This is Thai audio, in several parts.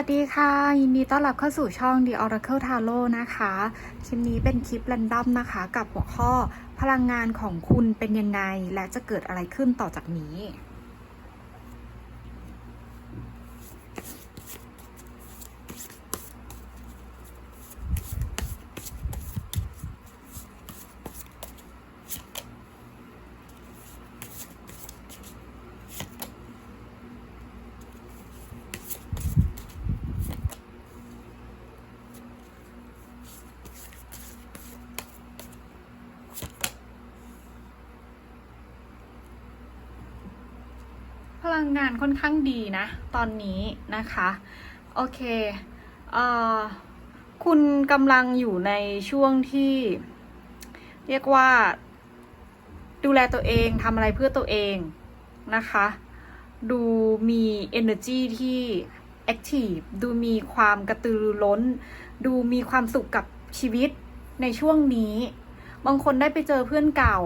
สวัสดีค่ะ ยินดีต้อนรับเข้าสู่ช่อง The Oracle Tarot นะคะ คลิปนี้เป็นคลิปแรนดอมนะคะ กับหัวข้อพลังงานของคุณเป็นยังไง และจะเกิดอะไรขึ้นต่อจากนี้ พลังงานค่อนข้างดีนะ ตอนนี้นะคะ โอเคเอ่อคุณกำลังอยู่ในช่วงที่ เรียกว่า ดูแลตัวเองทำอะไรเพื่อตัวเองนะคะ ดูมี energy ที่ active ดูมีความกระตือรือร้น ดูมีความสุขกับชีวิตในช่วงนี้ บางคนได้ไปเจอเพื่อนเก่า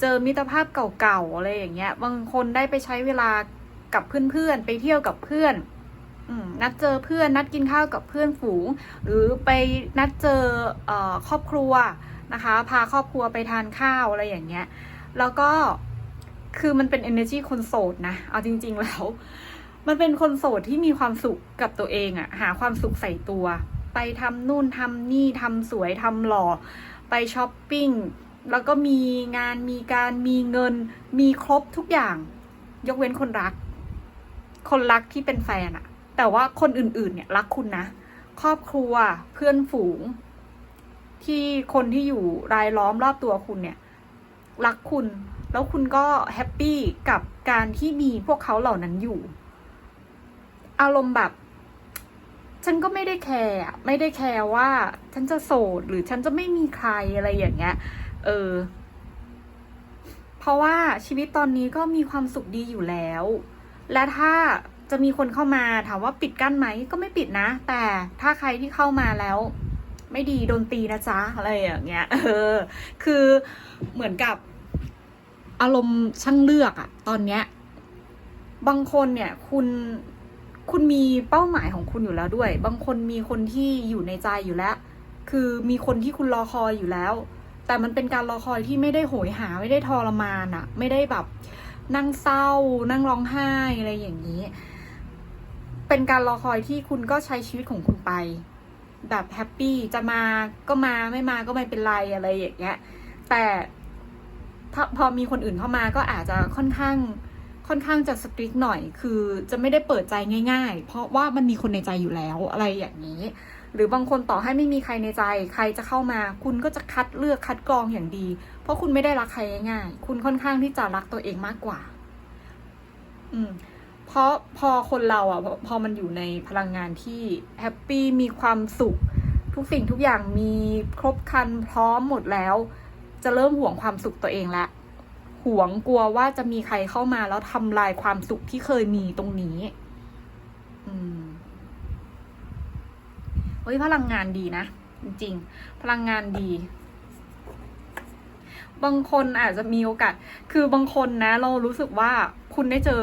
เจอมิตรภาพเก่าๆอะไรอย่างเงี้ย บางคนได้ไปใช้เวลากับเพื่อนๆ ไปเที่ยวกับเพื่อนนัดเจอเพื่อนนัดกินข้าวกับเพื่อนฝูง หรือไปนัดเจอเออครอบครัวนะคะ พาครอบครัวไปทานข้าวอะไรอย่างเงี้ย แล้วก็คือมันเป็น energy คนโสดนะ เอาจริง ๆ แล้ว มันเป็นคนโสดที่มีความสุขกับตัวเองอะหาความสุขใส่ตัว ไปทำนู่นทำนี่ทำสวยทำหล่อ ไปช้อปปิ้ง แล้วก็มีงานมีการมีเงิน มีครบทุกอย่าง ยกเว้นคนรัก คนรักที่เป็นแฟนอะแต่ว่าคนอื่นๆ เนี่ยรักคุณนะ ครอบครัวเพื่อนฝูง ที่คนที่อยู่รายล้อมรอบตัวคุณเนี่ย รักคุณ แล้วคุณก็แฮปปี้กับการที่มีพวกเขาเหล่านั้นอยู่ อารมณ์แบบฉันก็ไม่ได้แคร์ไม่ได้แคร์ว่า ฉันจะโสดหรือฉันจะไม่มีใครอะไรอย่างเงี้ย เออ เพราะว่าชีวิตตอนนี้ก็มีความสุขดีอยู่แล้ว และถ้าจะมีคนเข้ามาถามว่าปิดกั้นไหมก็ไม่ปิดนะ แต่ถ้าใครที่เข้ามาแล้ว ไม่ดีโดนตีนะจ๊ะอะไรอย่างเงี้ย เออ คือเหมือนกับอารมณ์ช่างเลือกอะตอนเนี้ย บางคนเนี่ย คุณคุณมีเป้าหมายของคุณอยู่แล้วด้วย บางคนมีคนที่อยู่ในใจอยู่แล้ว คือมีคนที่คุณรอคอยอยู่แล้ว แต่มันเป็นการรอคอยที่ไม่ได้โหยหาไม่ได้ทรมานอะไม่ได้แบบนั่งเศร้า นั่งร้องไห้อะไรอย่างนี้ เป็นการรอคอยที่คุณก็ใช้ชีวิตของคุณไป แบบแฮปปี้จะมาก็มาไม่มาก็ไม่เป็นไรอะไรอย่างเงี้ย แต่ถ้าพอมีคนอื่นเข้ามาก็อาจจะค่อนข้างค่อนข้างจะสตริกหน่อย คือจะไม่ได้เปิดใจง่าย ๆ เพราะว่ามันมีคนในใจอยู่แล้วอะไรอย่างนี้ หรือบางคนต่อให้ไม่มีใครในใจ ใครจะเข้ามา คุณก็จะคัดเลือกคัดกรองอย่างดี เพราะคุณไม่ได้รักใครง่ายๆคุณค่อนข้างที่จะรักตัวเองมากกว่า อืมเพราะพอคนเราอะ พอมันอยู่ในพลังงานที่แฮปปี้มีความสุข ทุกสิ่งทุกอย่างมีครบครันพร้อมหมดแล้ว จะเริ่มห่วงความสุขตัวเองละห่วงกลัวว่าจะมีใครเข้ามาแล้วทำลายความสุขที่เคยมีตรงนี้ อืม ฮ้ยพลังงานดีนะ จริง ๆ พลังงานดี บางคนอาจจะมีโอกาส คือบางคนนะ เรารู้สึกว่าคุณได้เจอ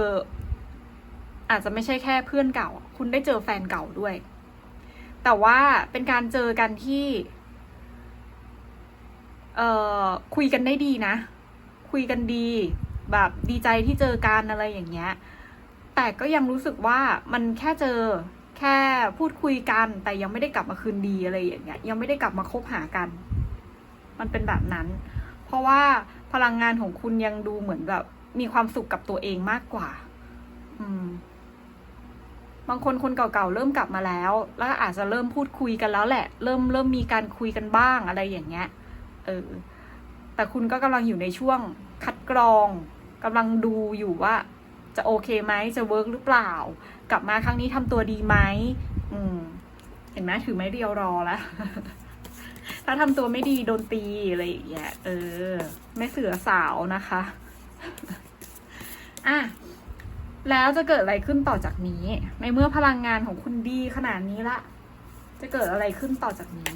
อาจจะไม่ใช่แค่เพื่อนเก่า คุณได้เจอแฟนเก่าด้วย แต่ว่าเป็นการเจอกันที่เอ่อคุยกันได้ดีนะ คุยกันดี แบบดีใจที่เจอกันอะไรอย่างเงี้ย แต่ก็ยังรู้สึกว่ามันแค่เจอ แค่พูดคุยกันแต่ยังไม่ได้กลับมาคืนดีอะไรอย่างเงี้ยยังไม่ได้กลับมาคบหากัน มันเป็นแบบนั้น เพราะว่าพลังงานของคุณยังดูเหมือนแบบมีความสุขกับตัวเองมากกว่า อืม บางคนคนเก่าๆเริ่มกลับมาแล้ว แล้วอาจจะเริ่มพูดคุยกันแล้วแหละ เริ่มเริ่มมีการคุยกันบ้างอะไรอย่างเงี้ย เออ แต่คุณก็กำลังอยู่ในช่วงคัดกรองกำลังดูอยู่ว่า จะโอเคไหมจะเวิร์กหรือเปล่า กลับมาครั้งนี้ทำตัวดีไหมอืม เห็นไหมถือไม้เรียวรอแล้วถ้าทำตัวไม่ดีโดนตีอะไรอย่างเงี้ยเออแม่เสือสาวนะคะอะแล้วจะเกิดอะไรขึ้นต่อจากนี้ ในเมื่อพลังงานของคุณดีขนาดนี้ละ จะเกิดอะไรขึ้นต่อจากนี้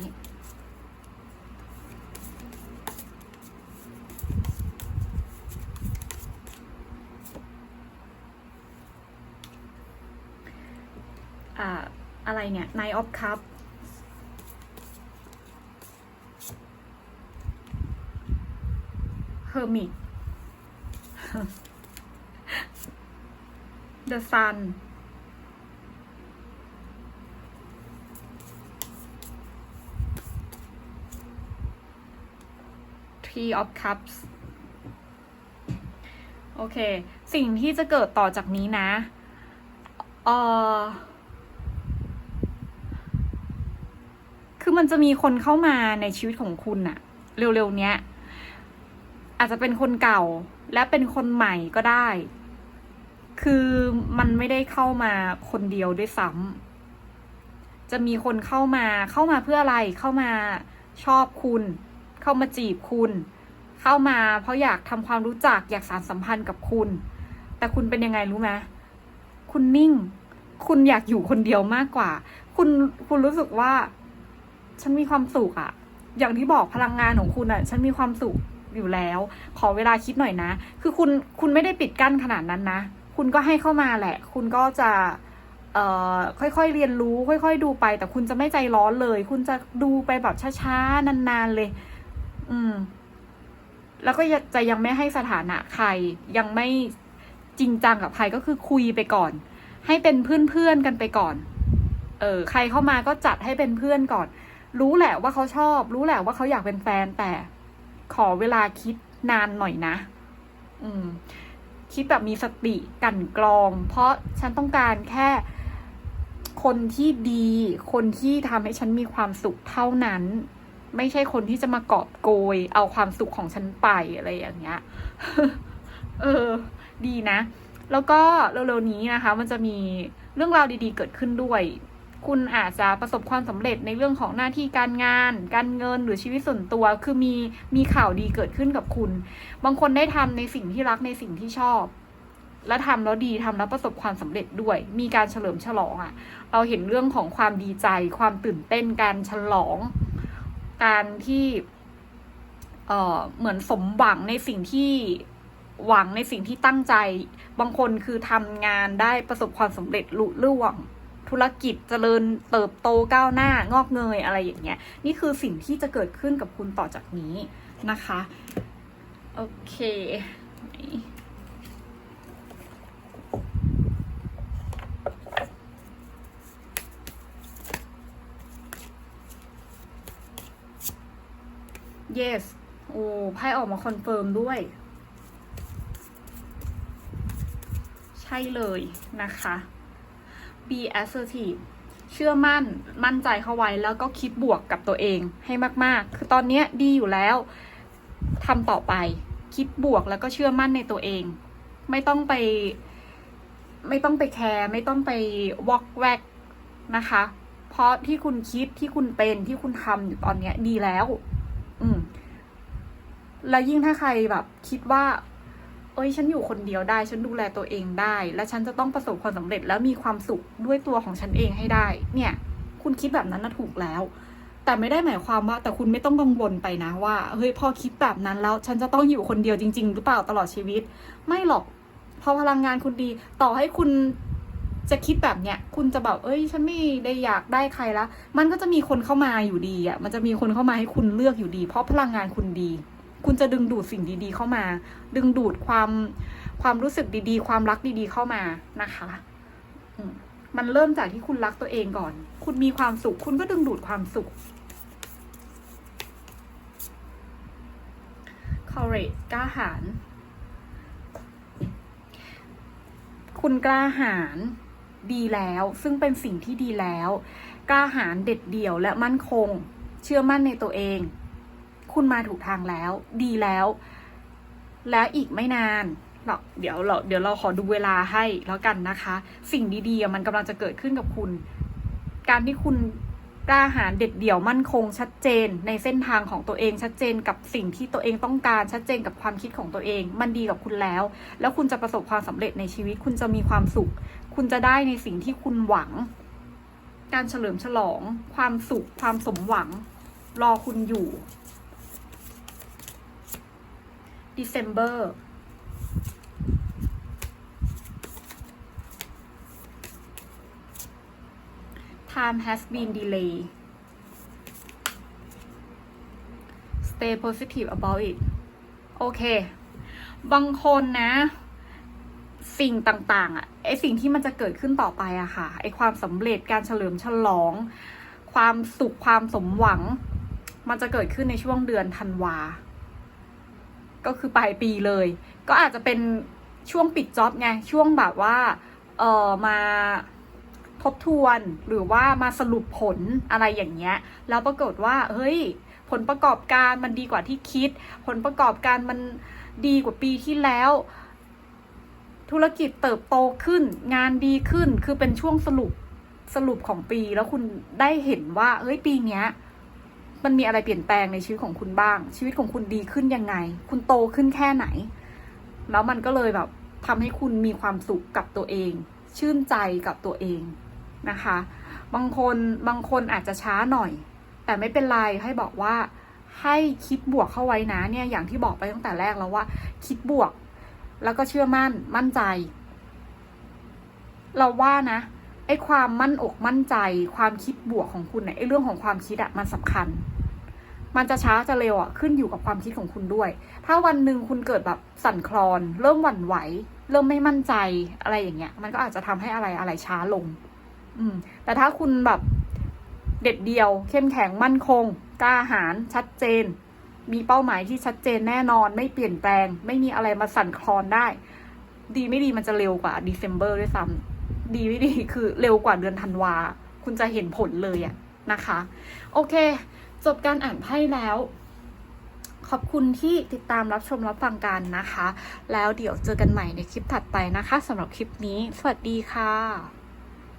อะไรเนี่ย Nine of Cups Hermit The Sun Three of Cups โอเค สิ่งที่จะเกิดต่อจากนี้นะ เออ คือมันจะมีคนเข้ามาในชีวิตของคุณอะเร็วๆเนี้ย อาจจะเป็นคนเก่าและเป็นคนใหม่ก็ได้ คือมันไม่ได้เข้ามาคนเดียวด้วยซ้ำจะมีคนเข้ามาเข้ามาเพื่ออะไรเข้ามาชอบคุณ เข้ามาจีบคุณ เข้ามาเพราะอยากทำความรู้จักอยากสานสัมพันธ์กับคุณ แต่คุณเป็นยังไงรู้ไหมคุณนิ่ง คุณอยากอยู่คนเดียวมากกว่า คุณคุณรู้สึกว่า ฉันมีความสุขอะอย่างที่บอกพลังงานของคุณอะฉันมีความสุขอยู่แล้ว ขอเวลาคิดหน่อยนะ คือคุณคุณไม่ได้ปิดกั้นขนาดนั้นนะ คุณก็ให้เข้ามาแหละ คุณก็จะเอ่อค่อยๆเรียนรู้ ค่อย ๆ ดูไป แต่คุณจะไม่ใจร้อนเลย คุณจะดูไปแบบช้าๆนานๆเลย อืม แล้วก็จะยังไม่ให้สถานะใคร ยังไม่จริงจังกับใครก็คือคุยไปก่อน ให้เป็นเพื่อนๆกันไปก่อน เออ ใครเข้ามาก็จัดให้เป็นเพื่อนก่อน รู้แหละว่าเขาชอบ รู้แหละว่าเขาอยากเป็นแฟนแต่ขอเวลาคิดนานหน่อยนะ อืม คิดแบบมีสติกันกรอง เพราะฉันต้องการแค่คนที่ดี คนที่ทำให้ฉันมีความสุขเท่านั้น ไม่ใช่คนที่จะมากอบโกย เอาความสุขของฉันไปอะไรอย่างเงี้ย เออ ดีนะ แล้วก็เร็วๆนี้นะคะ มันจะมีเรื่องราวดีๆเกิดขึ้นด้วย คุณอาจจะประสบความสำเร็จในเรื่องของหน้าที่การงาน การเงินหรือชีวิตส่วนตัว คือมีมีข่าวดีเกิดขึ้นกับคุณ บางคนได้ทำในสิ่งที่รักในสิ่งที่ชอบ และทำแล้วดีทำแล้วประสบความสำเร็จด้วย มีการเฉลิมฉลองอะ่ะ เราเห็นเรื่องของความดีใจ ความตื่นเต้นการฉลอง การที่เอ่อเหมือนสมหวังในสิ่งที่หวังในสิ่งที่ตั้งใจ บางคนคือทำงานได้ประสบความสำเร็จลุล่วง ธุรกิจเจริญเติบโตก้าวหน้างอกเงยอะไรอย่างเงี้ยนี่คือสิ่งที่จะเกิดขึ้นกับคุณต่อจากนี้นะคะโอเค yes โอ้ไพ่ออกมาคอนเฟิร์มด้วย ใช่เลยนะคะ be assertive เชื่อมั่นมั่นใจเข้าไว้แล้วก็คิดบวกกับตัวเองให้มากๆ คือตอนนี้ดีอยู่แล้วทำต่อไป คิดบวกแล้วก็เชื่อมั่นในตัวเอง ไม่ต้องไป ไม่ต้องไปแคร์ไม่ต้องไปวอกแวกนะคะ เพราะที่คุณคิดที่คุณเป็นที่คุณทำอยู่ตอนนี้ดีแล้ว อืมแล้วยิ่งถ้าใครแบบคิดว่า เอ้ยฉันอยู่คนเดียวได้ ฉันดูแลตัวเองได้ และฉันจะต้องประสบความสำเร็จ แล้วมีความสุขด้วยตัวของฉันเองให้ได้ เนี่ย คุณคิดแบบนั้นนะถูกแล้ว แต่ไม่ได้หมายความว่า แต่คุณไม่ต้องกังวลไปนะว่าเฮ้ยพอคิดแบบนั้นแล้ว ฉันจะต้องอยู่คนเดียวจริง ๆ หรือเปล่าตลอดชีวิต ไม่หรอกพอพลังงานคุณดี ต่อให้คุณจะคิดแบบเนี้ย คุณจะแบบเอ้ย ฉันไม่ได้อยากได้ใครละ มันก็จะมีคนเข้ามาอยู่ดีอะ มันจะมีคนเข้ามาให้คุณเลือกอยู่ดี เพราะพลังงานคุณดี คุณจะดึงดูดสิ่งดีๆ เข้ามา ดึงดูดความความรู้สึกดีๆ ความรักดีๆ เข้ามานะคะมมันเริ่มจากที่คุณรักตัวเองก่อน คุณมีความสุข คุณก็ดึงดูดความสุข courage กล้าหาญ คุณกล้าหาญดีแล้ว ซึ่งเป็นสิ่งที่ดีแล้ว กล้าหาญเด็ดเดี่ยวและมั่นคง เชื่อมั่นในตัวเอง คุณมาถูกทางแล้ว ดีแล้ว และอีกไม่นานเราเดี๋ยวเราเดี๋ยวเราขอดูเวลาให้แล้วกันนะคะ สิ่งดีๆมันกำลังจะเกิดขึ้นกับคุณ การที่คุณกล้าหาญเด็ดเดี่ยวมั่นคงชัดเจน ในเส้นทางของตัวเองชัดเจนกับสิ่งที่ตัวเองต้องการชัดเจนกับความคิดของตัวเอง มันดีกับคุณแล้ว แล้วคุณจะประสบความสำเร็จในชีวิต คุณจะมีความสุข คุณจะได้ในสิ่งที่คุณหวัง การเฉลิมฉลอง ความสุข ความสมหวัง รอคุณอยู่ December time has been delayed stay positive about it โอเค บางคนนะ สิ่งต่างๆอะไอสิ่งที่มันจะเกิดขึ้นต่อไปอะค่ะ ไอความสำเร็จการเฉลิมฉลอง ความสุขความสมหวัง มันจะเกิดขึ้นในช่วงเดือนธันวา ก็คือปลายปีเลย ก็อาจจะเป็นช่วงปิดจ็อบไง ช่วงแบบว่าเออมาทบทวนหรือว่ามาสรุปผลอะไรอย่างเงี้ย แล้วปรากฏว่า เฮ้ย ผลประกอบการมันดีกว่าที่คิด ผลประกอบการมันดีกว่าปีที่แล้ว ธุรกิจเติบโตขึ้น งานดีขึ้นคือเป็นช่วงสรุปสรุปของปีแล้วคุณได้เห็นว่า เฮ้ยปีเนี้ย มันมีอะไรเปลี่ยนแปลงในชีวิตของคุณบ้าง ชีวิตของคุณดีขึ้นยังไง คุณโตขึ้นแค่ไหน แล้วมันก็เลยแบบทำให้คุณมีความสุขกับตัวเอง ชื่นใจกับตัวเองนะคะ บางคนบางคนอาจจะช้าหน่อย แต่ไม่เป็นไรให้บอกว่าให้คิดบวกเข้าไว้นะเนี่ยอย่างที่บอกไปตั้งแต่แรกแล้วว่า คิดบวก แล้วก็เชื่อมั่นมั่นใจ เราว่านะไอ้ความมั่นอกมั่นใจ ความคิดบวกของคุณเนี่ยไอ้เรื่องของความคิดอะมันสำคัญ มันจะช้าจะเร็วอะขึ้นอยู่กับความคิดของคุณด้วย ถ้าวันหนึ่งคุณเกิดแบบสั่นคลอน เริ่มหวั่นไหว เริ่มไม่มั่นใจอะไรอย่างเงี้ย มันก็อาจจะทำให้อะไรอะไรช้าลง อืม แต่ถ้าคุณแบบเด็ดเดียว เข้มแข็งมั่นคง กล้าหาญชัดเจน มีเป้าหมายที่ชัดเจนแน่นอน ไม่เปลี่ยนแปลง ไม่มีอะไรมาสั่นคลอนได้ ดีไม่ดีมันจะเร็วกว่า December ด้วยซ้ำดีไม่ดีคือเร็วกว่าเดือนธันวา คุณจะเห็นผลเลยอะนะคะ โอเค จบการอ่านไพ่แล้ว ขอบคุณที่ติดตามรับชมรับฟังกันนะคะ แล้วเดี๋ยวเจอกันใหม่ในคลิปถัดไปนะคะสำหรับคลิปนี้ สวัสดีค่ะ